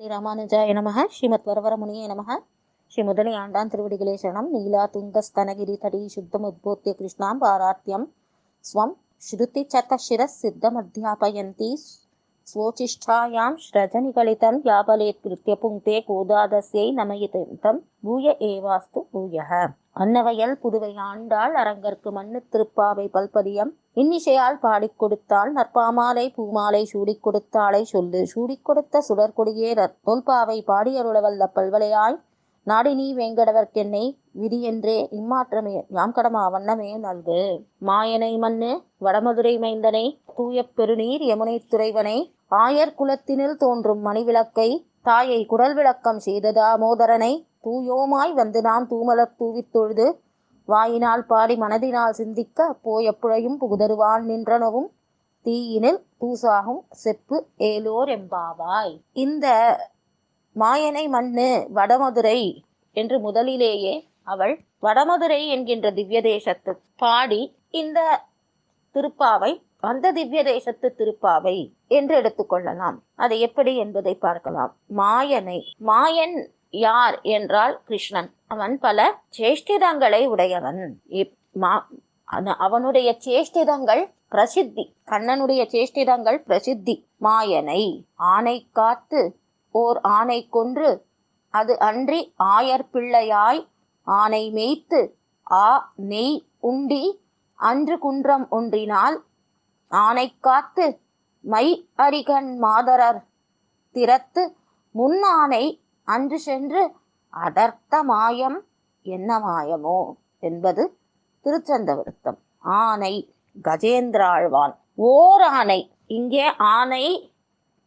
ஸ்ரீ ராமானுஜாய நமக. ஸ்ரீமத் வரவரமுனியே நமக. ஸ்ரீ முதலி ஆண்டான் திருவடிகளே சரணம். நீலா துங்கஸ்தனகிரி தடி சுத்தம் உத்போத்திய கிருஷ்ணாம் பாராத்யம் ஸ்வம் ஸ்ருதி சத சிரஸ் சித்தம் அத்தியாபயந்தி. ஸ்வோச்சிஷ்டாயாம் ஸ்ரஜனிகலிதம் யாபலேத் கிருத்திய புங்கே கோதாதஸ்யை நமயிதம் பூய ஏவாஸ்து பூயக. அன்னவயல் புதுவை ஆண்டாள் அரங்கற்கு மண்ணு திருப்பாவை பல்பதியம். இன்னிசையால் பாடிக் கொடுத்தாள் நற்பாமாலை பூமாலை சூடிக் கொடுத்தாளை சொல்லு. சூடிக் கொடுத்த சுடற்கொடியே தொல்பாவை பாடியருளவல்ல பல்வலையாய் நாடினி வேங்கடவர்க்கென்னை விதியென்றே இம்மாற்றமே யாம் கடமா வண்ணமே நல்கு. மாயனை மண்ணு வடமதுரை மைந்தனை தூய பெருநீர் யமுனை துறைவனை. ஆயர் குலத்தினில் தோன்றும் மணிவிளக்கை தாயை குடல் விளக்கம் செய்ததா மோதரனை. தூயோமாய் வந்து நான் தூமலர் தூவித் தொழுது வாயினால் பாடி மனதினால் சிந்திக்க போயப்புழையும் புகுதருவான் நின்றனவும் தீயினில் தூசாகும் செப்பு ஏலோர் எம்பாவாய். இந்த மாயனை மண்ணு வடமதுரை என்று முதலிலேயே அவள் வடமதுரை என்கின்ற திவ்ய தேசத்து பாடி இந்த திருப்பாவை அந்த திவ்ய தேசத்து திருப்பாவை என்று எடுத்துக்கொள்ளலாம் அது எப்படி என்பதை பார்க்கலாம். மாயனை மாயன் யார் என்றால் கிருஷ்ணன். அவன் பல சேஷ்டிதங்களை உடையவன். இப்- மா- அவனுடைய சேஷ்டிதங்கள் பிரசித்தி கண்ணனுடைய சேஷ்டிதங்கள் பிரசித்தி மாயனை. ஆனை காத்து ஓர் ஆனை கொன்று அது அன்றி ஆயர் பிள்ளையாய் ஆனை மேய்த்து ஆ நெய் உண்டி அன்று குன்றம் ஒன்றினால் ஆனை காத்து மை அரிகன் மாதரர் திறத்து முன்னானை அன்று சென்று அதர்த்த மாயம் என்ன மாயமோ என்பது திருச்சந்த விருத்தம் ஆனை கஜேந்திராழ்வான். ஓர் ஆனை. இங்கே ஆனை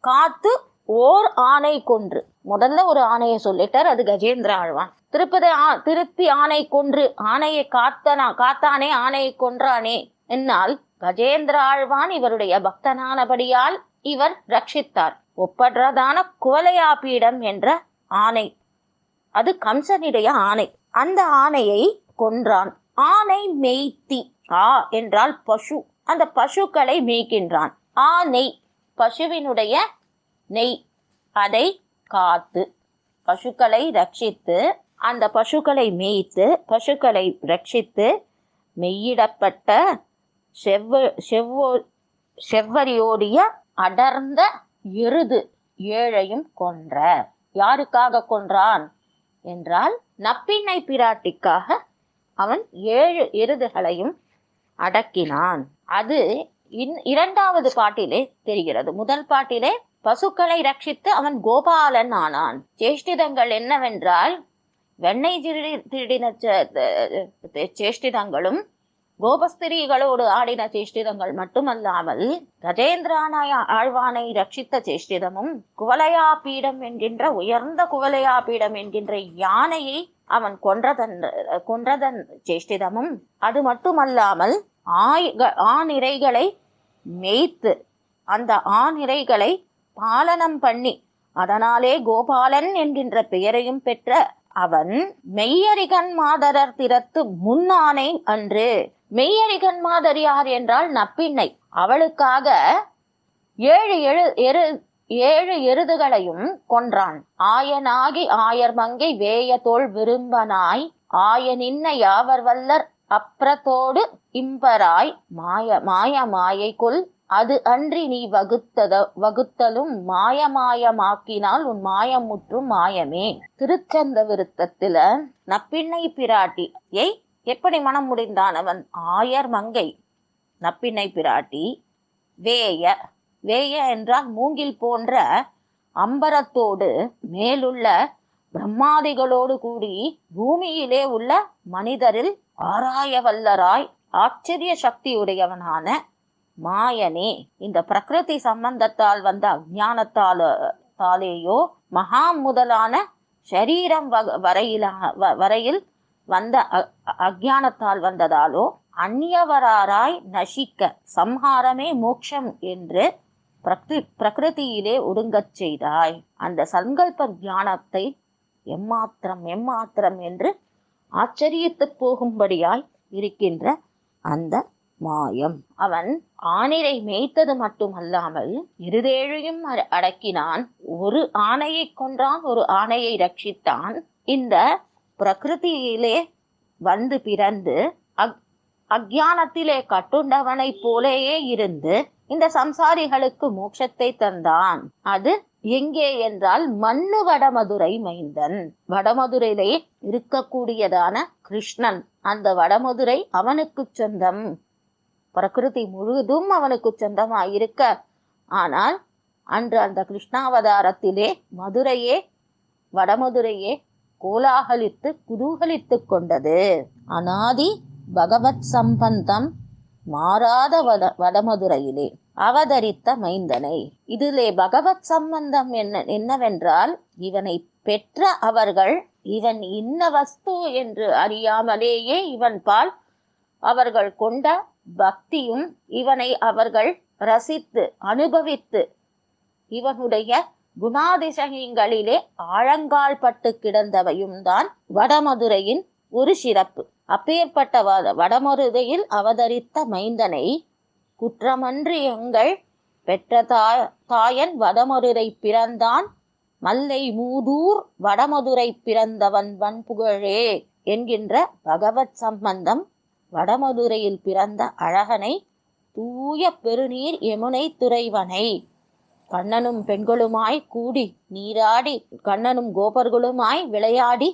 காத்து ஓர் ஆனை கொன்று. முதல்ல ஒரு ஆணையை சொல்லிட்டார் அது கஜேந்திர ஆழ்வான் திருப்பதி ஆ- திருப்பி ஆணை கொன்று ஆணையை காத்தனா காத்தானே ஆணையை கொன்றானே என்னால் கஜேந்திர ஆழ்வான் இவருடைய பக்தனானபடியால் இவர் ரட்சித்தார். ஒப்பற்றதான குவலையாபீடம் என்ற ஆணை அது கம்சனுடைய ஆணை அந்த ஆணையை கொன்றான். ஆணை மேய்த்தி. ஆ என்றால் பசு. அந்த பசுக்களை மேய்க்கின்றான். ஆ நெய். பசுவினுடைய நெய். அதை காத்து பசுக்களை ரட்சித்து அந்த பசுக்களை மேய்த்து பசுக்களை ரட்சித்து மெய்யிடப்பட்ட செவ்வ செவ்வோ செவ்வரியோடிய அடர்ந்த எருது ஏழையும் கொன்ற. யாருக்காக கொன்றான்? என்றால் நப்பிண்ணை பிராட்டிக்காக அவன் ஏழு எருதுகளையும் அடக்கினான். அது இன் இரண்டாவது பாட்டிலே தெரிகிறது. முதல் பாட்டிலே பசுக்களை ரட்சித்து அவன் கோபாலன் ஆனான். சேஷ்டிதங்கள் என்னவென்றால் வெண்ணெய் திருடி திருடின சே- சேஷ்டிதங்களும் கோபஸ்திரீகளோடு ஆடின சேஷ்டிதங்கள் மட்டுமல்லாமல் கஜேந்திரானாய ஆழ்வானை ரட்சித்த சேஷ்டிதமும் குவலையா பீடம் என்கின்ற உயர்ந்த குவலையா பீடம் என்கின்ற யானையை அவன் கொன்றதன் கொன்றதன் சேஷ்டிதமும் அது மட்டுமல்லாமல் ஆய் ஆணிரைகளை மேய்த்து அந்த ஆணிரைகளை பாலனம் பண்ணி அதனாலே கோபாலன் என்கின்ற பெயரையும் பெற்ற அவன் மெய்யரிகன் மாதரர் திறத்து முன்னானை அன்று மெய்யரிகன் மாதர் என்றால் நப்பிண்ணை அவளுக்காக ஏழு எழு எரு ஏழு எருதுகளையும் கொன்றான். ஆயனாகி ஆயர் மங்கை வேய தோள் விரும்பனாய். ஆயனின்ன யாவர் வல்லர் அப்ரத்தோடு இம்பராய். மாய மாய மாயைக்குள் அது அன்றி நீ வகுத்தத வகுத்தலும் மாயமாயமாக்கினால் உன் மாயம் முற்றும் மாயமே. திருச்சந்த விருத்தத்துல நப்பிண்ணை பிராட்டியை எப்படி மனம் முடிந்தான் அவன்? ஆயர் மங்கை. நப்பினை பிராட்டி வேய வேய என்றால் மூங்கில் போன்ற அம்பரத்தோடு மேலுள்ள பிரம்மாதிகளோடு கூடி பூமியிலே உள்ள மனிதரில் ஆராய வல்லராய் ஆச்சரிய சக்தியுடையவனான மாயனே. இந்த பிரகிருதி சம்பந்தத்தால் வந்த அஜானத்தால தாலேயோ மகா முதலான சரீரம் வக- வ- வரையில் வந்த அ- அஜானத்தால் வந்ததாலோ அந்நியவராராய் நசிக்க சம்ஹாரமே மோட்சம் என்று பிரகிருதி பிரகிருதியிலே ஒடுங்கச் செய்தாய். அந்த சங்கல்ப ஞானத்தை எம்மாத்திரம் எம்மாத்திரம் என்று ஆச்சரியத்து போகும்படியாய் இருக்கின்ற அந்த மாயம். அவன் ஆணிரை மேய்த்தது மட்டுமல்லாமல் இருதேழையும் அடக்கினான். ஒரு ஆணையை கொன்றான் ஒரு ஆணையை ரட்சித்தான். இந்த பிரகிருதியிலே வந்து பிறந்து அக் அக்ஞானத்திலே கட்டுண்டவனைப் போலேயே இருந்து இந்த சம்சாரிகளுக்கு மோட்சத்தை தந்தான். அது எங்கே என்றால் மண்ணு வடமதுரை மைந்தன். வடமதுரையிலே இருக்கக்கூடியதான கிருஷ்ணன். அந்த வடமதுரை அவனுக்கு சொந்தம். பிரகிருதி முழுவதும் அவனுக்கு சொந்தமாயிருக்க. ஆனால் அன்று அந்த கிருஷ்ணாவதாரத்திலே மதுரையே வடமதுரையே கோலாகலித்து குதூகலித்து கொண்டது. அனாதி பகவத் சம்பந்தம் மாறாத வட வடமதுரையிலே அவதரித்த மைந்தனை. இதிலே பகவத் சம்பந்தம் என்ன என்னவென்றால் இவனை பெற்ற அவர்கள் இவன் இன்ன வஸ்து என்று அறியாமலேயே இவன் பால் அவர்கள் கொண்ட பக்தியும் இவனை அவர்கள் ரசித்து அனுபவித்து இவனுடைய குணாதிசயங்களிலே ஆழங்கால் பட்டு கிடந்தவையும் தான் வடமதுரையின் ஒரு சிறப்பு. அப்பேற்பட்ட வடமதுரையில் வடமருதையில் அவதரித்த மைந்தனை குற்றமன்று எங்கள் பெற்ற தாய் தாயன் வடமதுரை பிறந்தான். மல்லை மூதூர் வடமதுரை பிறந்தவன் வன்புகழே என்கின்ற பகவத் சம்பந்தம் வடமதுரையில் பிறந்த அழகனை தூய பெருநீர் யமுனை துறைவனை கண்ணனும் பெண்களுமாய் கூடி நீராடி கண்ணனும் கோபர்களுமாய் விளையாடி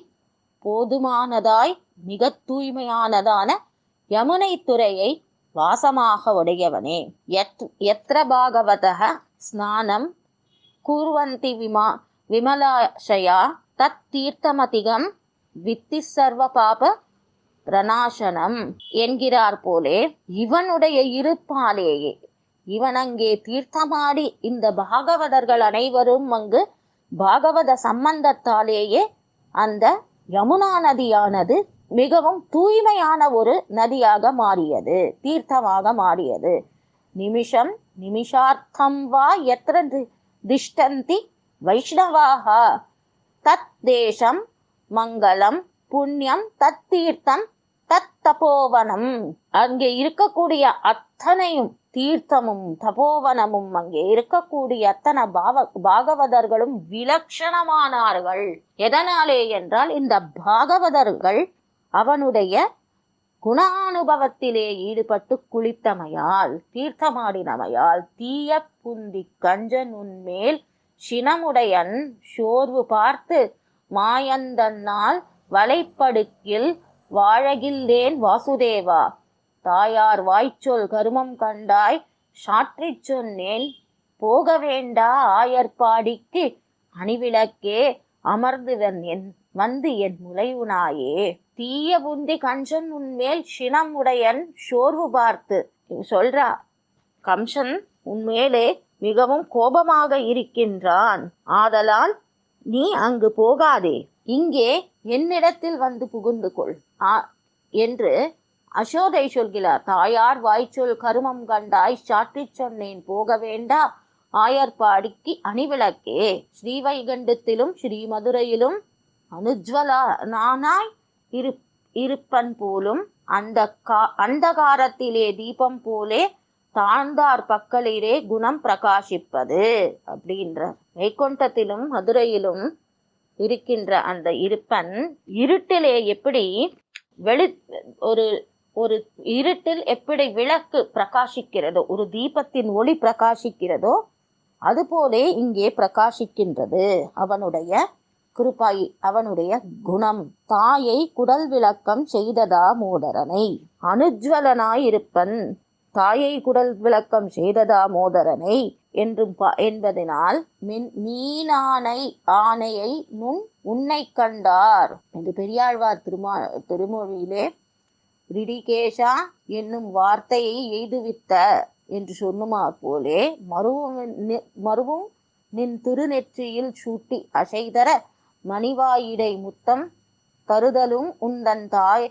போதுமானதாய் மிக தூய்மையானதான யமுனை துறையை வாசமாக உடையவனே. எத் எத்திர பாகவதः ஸ்நானம் கூர்வந்தி விமா விமலாஷயா தத் தீர்த்தமதிகம் வித்தி சர்வ பாப பிரணாசனம் என்கிறார் போலே இவனுடைய இருப்பாலேயே இவன் அங்கே தீர்த்தமாடி இந்த பாகவதர்கள் அனைவரும் அங்கு பாகவத சம்பந்தத்தாலேயே அந்த யமுனா நதியானது மிகவும் தூய்மையான ஒரு நதியாக மாறியது தீர்த்தமாக மாறியது. நிமிஷம் நிமிஷார்த்தம் வா எத்திர தி- திஷ்டந்தி வைஷ்ணவாக தத் தேசம் மங்களம் புண்ணியம் தத் தீர்த்தம் தத் தபோவனம் அங்கே இருக்கக்கூடிய அத்தனையும் தீர்த்தமும் தபோவனமும் அங்கே இருக்கக்கூடிய அத்தனை பாவ பாகவதர்களும் விலட்சணமானார்கள் எதனாலே என்றால் இந்த பாகவதர்கள் அவனுடைய குணானுபவத்திலே ஈடுபட்டு குளித்தமையால் தீர்த்தமாடினமையால் தீய புந்தி கஞ்சன் உன்மேல் சினமுடையன் சோர்வு பார்த்து மாயந்தன்னால் வலைப்படுக்கில் வாழகில்லேன் வாசுதேவா. தாயார் வாய்ச்சொல் கருமம் கண்டாய் சாற்றிச் சொன்னேன் போக வேண்டா ஆயர்பாடிக்கு அணிவிளக்கே அமர்ந்துவன் என் வந்து என் முலையுனாயே. தீய புந்தி கஞ்சன் உன்மேல் சினம் உடையன் சோர்வு பார்த்து. சொல்றா கம்சன் உன்மேலே மிகவும் கோபமாக இருக்கின்றான். ஆதலால் நீ அங்கு போகாதே. இங்கே என்னிடத்தில் வந்து புகுந்து கொள். ஆ என்று அசோதை சொல்கிறார் தாயார் வாய்ச்சொல் கருமம் கண்டாய் சாற்றி சொன்னேன் போக வேண்டா. ஆயர்பாடிக்கு அணிவிளக்கே. ஸ்ரீவைகண்டத்திலும் ஸ்ரீமதுரையிலும் அனுஜ்வலா நானாய் இரு இருப்பன் போலும் அந்த கா அந்தகாரத்திலே தீபம் போலே தாழ்ந்தார் பக்கலிலே குணம் பிரகாசிப்பது அப்படின்ற வைகுண்டத்திலும் மதுரையிலும் இருக்கின்ற அந்த இருப்பன் இருட்டிலே எப்படி வெளி ஒரு ஒரு இருட்டில் எப்படி விளக்கு பிரகாசிக்கிறதோ ஒரு தீபத்தின் ஒளி பிரகாசிக்கிறதோ அதுபோலே இங்கே பிரகாசிக்கின்றது. அவனுடைய கிருப்பாயி அவனுடைய குணம். தாயை குடல் விளக்கம் செய்ததா மோதரனை? அனுஜ்வலனாயிருப்பன். தாயை குடல் விளக்கம் செய்ததா மோதரனை? என்றும் பா- என்பதனால் மின் மீனானை ஆணையை முன் உன்னை கண்டார். என்று பெரியாழ்வார் திருமா திருமொழியிலே ரிடிகேஷா என்னும் வார்த்தையை எய்துவித்த என்று சொன்னுமாற் போலே மறுவும் நி- மறுவும் நின் திருநெற்றியில் சூட்டி அசைதர மணிவாயிடை முத்தம் தருதலும் உந்தன் தாய்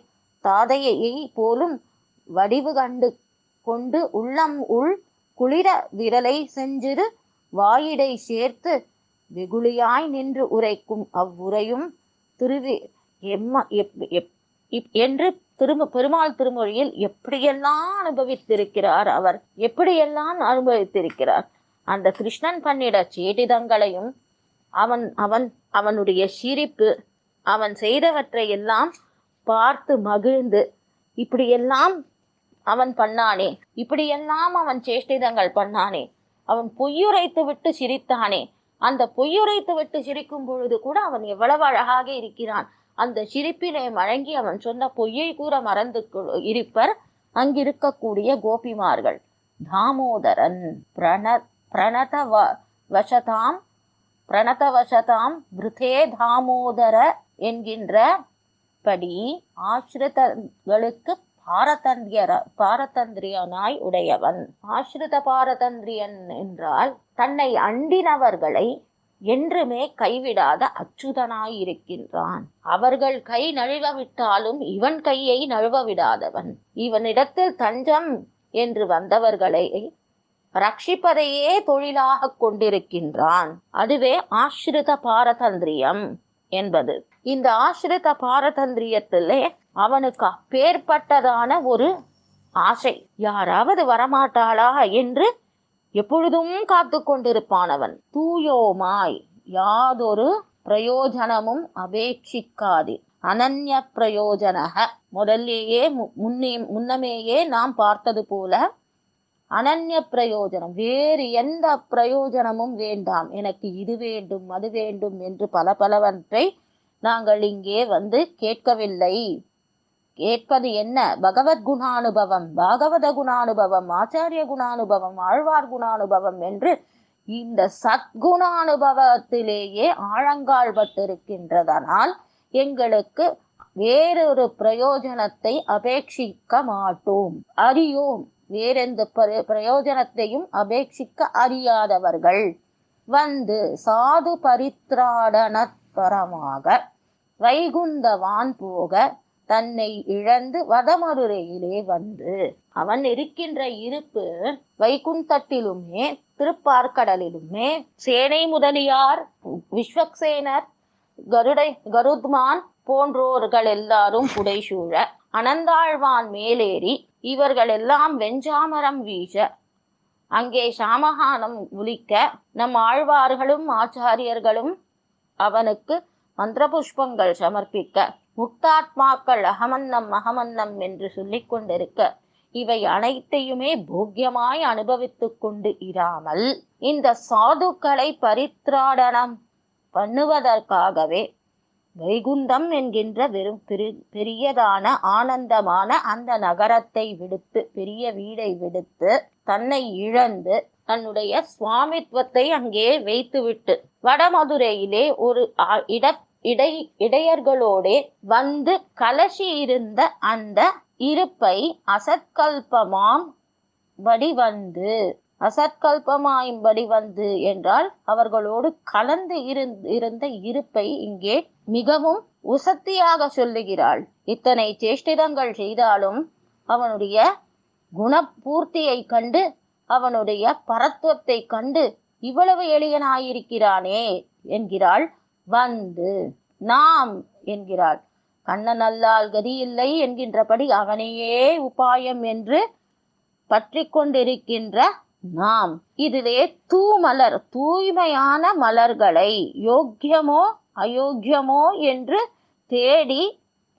தாதையை போலும் வடிவு கண்டு கொண்டு உள்ளம் உள் குளிர விரலை செஞ்சிரு வாயிடை சேர்த்து வெகுளியாய் நின்று உரைக்கும் அவ்வுரையும் திருவி எம்ம எப் எப் இப் என்று திரும்ப பெருமாள் திருமொழியில் எப்படியெல்லாம் அனுபவித்திருக்கிறார் அவர்? எப்படியெல்லாம் அனுபவித்திருக்கிறார்? அந்த கிருஷ்ணன் பண்ணிட சேடிதங்களையும் அவன் அவன் அவனுடைய சிரிப்பு அவன் செய்தவற்றை எல்லாம் பார்த்து மகிழ்ந்து இப்படியெல்லாம் அவன் பண்ணானே இப்படியெல்லாம் அவன் சேஷ்டிதங்கள் பண்ணானே அவன் பொய்யுரைத்து விட்டு சிரித்தானே அந்த பொய்யுரைத்து விட்டு சிரிக்கும் பொழுது கூட அவன் எவ்வளவு அழகாக இருக்கிறான். அந்த சிரிப்பினை வழங்கி அவன் சொன்ன பொய்யை கூற மறந்து இருப்பர் அங்கிருக்கக்கூடிய கோபிமார்கள். தாமோதரன் பிரண பிரணத வ- வசதாம் பிரணதவசதாம் விருதே தாமோதர என்கின்ற படி ஆசிரிதர்களுக்கு பாரதந்திர பாரதந்திரியனாய் உடையவன். ஆசிரித பாரதந்திரியன் என்றால் தன்னை அண்டினவர்களை என்றுமே கைவிடாத அச்சுதனாயிருக்கின்றான். அவர்கள் கை நழுவ விட்டாலும் இவன் கையை நழுவ விடாதவன் இவனிடத்தில் தஞ்சம் என்று வந்தவர்களை ரட்சிப்பதையே தொழிலாக கொண்டிருக்கின்றான். அதுவே ஆசிரித பாரதந்திரியம் என்பது. இந்த ஆசிரித பாரதந்திரியத்திலே அவனுக்கு அப்பேற்பட்டதான ஒரு ஆசை. யாராவது வரமாட்டாளா என்று எப்பொழுதும் காத்து கொண்டிருப்பானவன் தூயோமாய் யாதொரு பிரயோஜனமும் அபேட்சிக்காதே. அனன்ய பிரயோஜனக முதல்லேயே மு- முன்னே முன்னமேயே நாம் பார்த்தது போல அனன்ய பிரயோஜனம். வேறு எந்த பிரயோஜனமும் வேண்டாம். எனக்கு இது வேண்டும் அது வேண்டும் என்று பல பலவற்றை நாங்கள் இங்கே வந்து கேட்கவில்லை. கேட்பது என்ன? பகவத் குணானுபவம் பாகவத குணானுபவம் ஆச்சாரிய குணானுபவம் ஆழ்வார் குணானுபவம் என்று இந்த சத்குணானுபவத்திலேயே ஆழங்காழ்பட்டிருக்கின்றதனால் எங்களுக்கு வேறொரு பிரயோஜனத்தை அபேட்சிக்க மாட்டோம். அறியோம். வேறெந்த பிரயோஜனத்தையும் அபேட்சிக்க அறியாதவர்கள். வந்து சாது பரித்ராடனப்பரமாக வைகுந்தவான் போக தன்னை இழந்து வடமதுரையிலே வந்து அவன் இருக்கின்ற இருப்பு வைகுண்டத்திலுமே திருப்பார்கடலிலுமே சேனை முதலியார் விஸ்வக்சேனர் கருடை கருத்மான் போன்றோர்கள் எல்லாரும் புடைசூழ அனந்தாழ்வான் மேலேறி இவர்கள் எல்லாம் வெஞ்சாமரம் வீச அங்கே சாமகானம் ஒலிக்க நம் ஆழ்வார்களும் ஆச்சாரியர்களும் அவனுக்கு மந்திர புஷ்பங்கள் சமர்ப்பிக்க. முக்தாத்மாக்கள் அகமன்னம் அகமன்னம் என்று சொல்லிக் கொண்டிருக்க இவை அனைத்தையுமே போக்கியமாய் அனுபவித்துக் கொண்டு இராமல் இந்த சாதுக்களை பரித்ராடனம் பண்ணுவதற்காகவே வைகுந்தம் என்கின்ற வெறும் பெரு- பெரியதான ஆனந்தமான அந்த நகரத்தை விடுத்து பெரிய வீடை விடுத்து தன்னை இழந்து தன்னுடைய சுவாமித்துவத்தை அங்கே வைத்துவிட்டு வடமதுரையிலே ஒரு இட இடை இடையர்களோடே வந்து கலசி இருந்த அந்த இருப்பை அசத்கல்பமாம் படி வந்து அசத்கல்பமாயும்படி வந்து என்றால் அவர்களோடு கலந்து இருந்- இருந்த இருப்பை இங்கே மிகவும் உசத்தியாக சொல்லுகிறாள். இத்தனை சேஷ்டிதங்கள் செய்தாலும் அவனுடைய குணப்பூர்த்தியை கண்டு அவனுடைய பரத்துவத்தை கண்டு இவ்வளவு எளியனாயிருக்கிறானே என்கிறாள் வந்து நாம் என்கிறாள். கண்ணன் அல்லால் கதியில்லை என்கின்றபடி அவனையே உபாயம் என்று பற்றி கொண்டிருக்கின்ற நாம். இதிலே தூமலர் தூய்மையான மலர்களை யோக்கியமோ அயோக்கியமோ என்று தேடி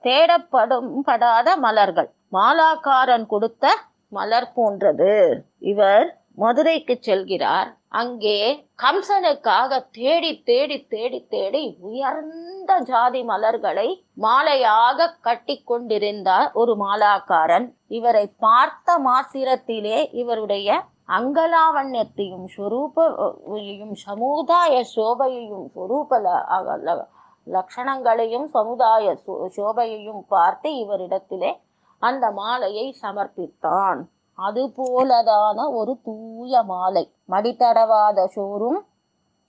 தேடப்படும் படாத மலர்கள். மாலாக்காரன் கொடுத்த மலர் போன்றது. இவர் மதுரைக்கு செல்கிறார். அங்கே கம்சனுக்காக தேடி தேடி தேடி தேடி உயர்ந்த ஜாதி மலர்களை மாலையாக கட்டி கொண்டிருந்தார் ஒரு மாலாக்காரன். இவரை பார்த்த மாத்திரத்திலே இவருடைய அங்கலாவண்யத்தையும் ஸ்வரூபையும் சமுதாய சோபையையும் சொரூப லட்சணங்களையும் சமுதாய சோ- சோபையையும் பார்த்து இவரிடத்திலே அந்த மாலையை சமர்ப்பித்தான். அதுபோலதான ஒரு தூய மாலை. மடித்தடவாத சோறும்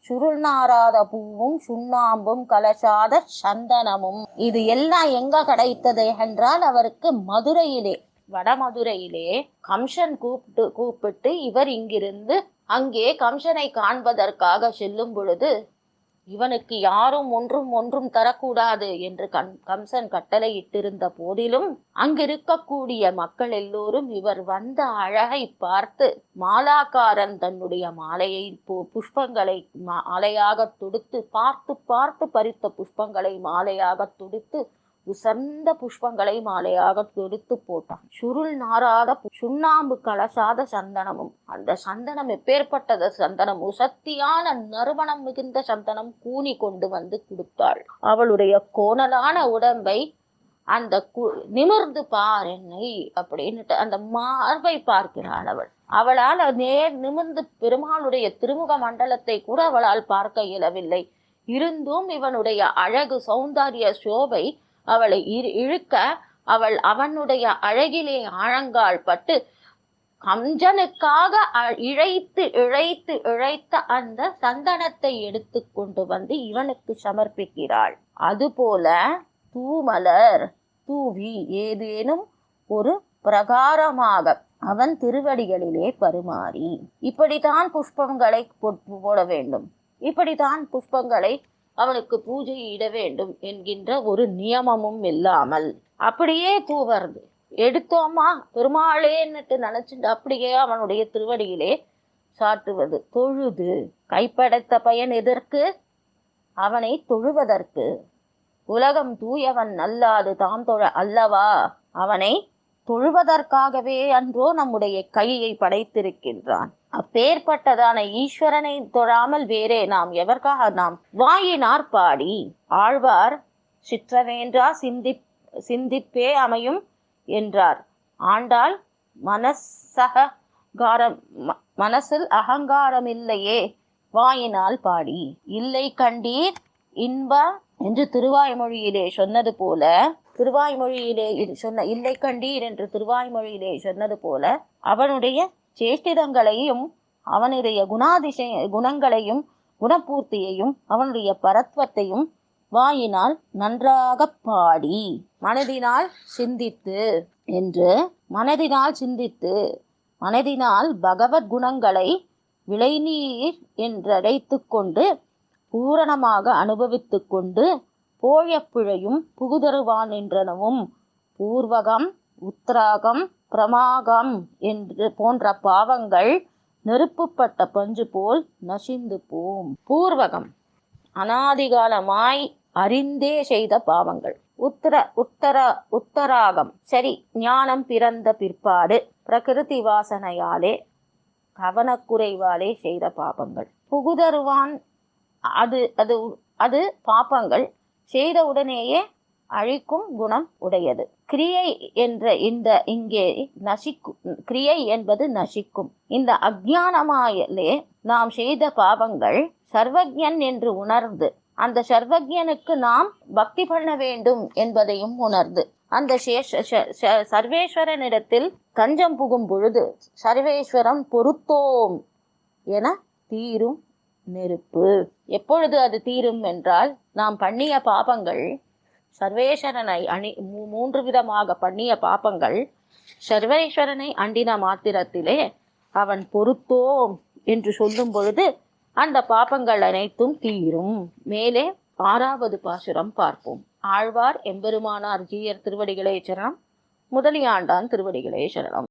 சுருள் நாராத பூவும் சுண்ணாம்பும் கலசாத சந்தனமும். இது எல்லாம் எங்க கிடைத்தது என்றால் அவருக்கு மதுரையிலே வடமதுரையிலே கம்சன் கூப்பிட்டு கூப்பிட்டு இவர் இங்கிருந்து அங்கே கம்சனை காண்பதற்காக செல்லும் பொழுது இவனுக்கு யாரும் ஒன்றும் ஒன்றும் தரக்கூடாது என்று கண் கம்சன் கட்டளையிட்டிருந்த போதிலும் அங்கிருக்கக்கூடிய மக்கள் எல்லோரும் இவர் வந்த அழகை பார்த்து மாலாக்காரன் தன்னுடைய மாலையை பு- புஷ்பங்களை மாலையாக தொடுத்து பார்த்து பார்த்து பறித்த புஷ்பங்களை மாலையாக தொடுத்து உசர்ந்த புஷ்பங்களை மாலையாக தொடுத்து போட்டான். சுருள் நாராத சுண்ணாம்பு கலசாத சந்தனமும் அந்த சந்தனம் எப்பேற்பட்டது சந்தனம்? உசத்தியான நறுமணம் மிகுந்த சந்தனம் கூனி கொண்டு வந்து கொடுத்தாள். அவளுடைய கோணலான உடம்பை அந்த கு- நிமிர்ந்து பார் என்னை அப்படின்னுட்டு அந்த மார்பை பார்க்கிறாள் அவள். அவளால் நேர் நிமிர்ந்து பெருமாளுடைய திருமுக மண்டலத்தை கூட அவளால் பார்க்க இயலவில்லை. இருந்தும் இவனுடைய அழகு சௌந்தரிய சோபை அவளை இழுக்க அவள் அவனுடைய அழகிலே ஆழங்கால் பட்டு கஞ்சனுக்காக அ- இழைத்து இழைத்து இழைத்த அந்த சந்தனத்தை எடுத்து கொண்டு வந்து இவனுக்கு சமர்ப்பிக்கிறாள். அதுபோல தூமலர் தூவி ஏதேனும் ஒரு பிரகாரமாக அவன் திருவடிகளிலே பருமாறி இப்படித்தான் புஷ்பங்களை போட வேண்டும். இப்படித்தான் புஷ்பங்களை அவனுக்கு பூஜை இட வேண்டும் என்கின்ற ஒரு நியமமும் இல்லாமல் அப்படியே கூவருது எடுத்தோமா? பெருமாளேன்னுட்டு நினைச்சுட்டு அப்படியே அவனுடைய திருவடியிலே சாட்டுவது. தொழுது. கைப்படைத்த பயன் எதற்கு? அவனை தொழுவதற்கு. உலகம் தூயவன் அல்லாது தாம் தொழ அல்லவா? அவனை தொழுவதற்காகவே அன்றோ நம்முடைய கையை படைத்திருக்கின்றான். அப்பேற்பட்டதான ஈஸ்வரனை தொழாமல் வேறே நாம் எதற்காக நாம் வாயினார் பாடி. ஆழ்வார் சிற்றவேன்றா சிந்தி சிந்திப்பே அமையும் என்றார். ஆண்டாள் மனசகாரம் ம- மனசில் அகங்காரம் இல்லையே வாயினால் பாடி. இல்லை கண்டீர் இன்ப என்று திருவாய்மொழியிலே சொன்னது போல திருவாய்மொழியிலே சொன்ன இல்லை கண்டீர் என்று திருவாய்மொழியிலே சொன்னது போல அவனுடைய சேஷ்டிதங்களையும் அவனுடைய குணாதிசய குணங்களையும் குணபூர்த்தியையும் அவனுடைய பரத்வத்தையும் வாயினால் நன்றாக பாடி மனதினால் சிந்தித்து என்று மனதினால் சிந்தித்து மனதினால் பகவத் குணங்களை விளைநீர் என்றழைத்து கொண்டு பூரணமாக அனுபவித்து கொண்டு போயப்பிழையும் புகுதருவான் என்றனவும் பூர்வகம் உத்ராகம் பிரமாகம் என்று போன்ற பாவங்கள் நெருப்புப்பட்ட பஞ்சு போல் நசிந்து போம். பூர்வகம். அனாதிகாலமாய் அறிந்தே செய்த பாவங்கள். உத்தர உத்தர உத்தராகம். சரி ஞானம் பிறந்த பிற்பாடு பிரகிருதி வாசனையாலே கவனக்குறைவாலே செய்த பாபங்கள் புகுதருவான் அது அது அது பாப்பங்கள் செய்த உடனேயே அழிக்கும் குணம் உடையது. கிரியை என்ற இந்த இங்கே நசிக்கும் கிரியை என்பது நசிக்கும். இந்த அஜ்ஞானமாயலே நாம் செய்த பாவங்கள் சர்வஜன் என்று உணர்ந்து அந்த சர்வஜனுக்கு நாம் பக்தி பண்ண வேண்டும் என்பதையும் உணர்ந்து அந்த சர்வேஸ்வரனிடத்தில் தஞ்சம் புகும் பொழுது சர்வேஸ்வரம் பொறுத்தோம் என தீரும் நெருப்பு. எப்பொழுது அது தீரும் என்றால் நாம் பண்ணிய பாபங்கள் சர்வேஸ்வரனை அணி மூ- மூன்று விதமாக பண்ணிய பாப்பங்கள் சர்வேஸ்வரனை அண்டின மாத்திரத்திலே அவன் பொறுத்தோம் என்று சொல்லும் பொழுது அந்த பாப்பங்கள் அனைத்தும் தீரும். மேலே ஆறாவது பாசுரம் பார்ப்போம். ஆழ்வார் எம்பெருமானார் ஜீயர் திருவடிகளே சரணம். முதலியாண்டான் திருவடிகளே சரணம்.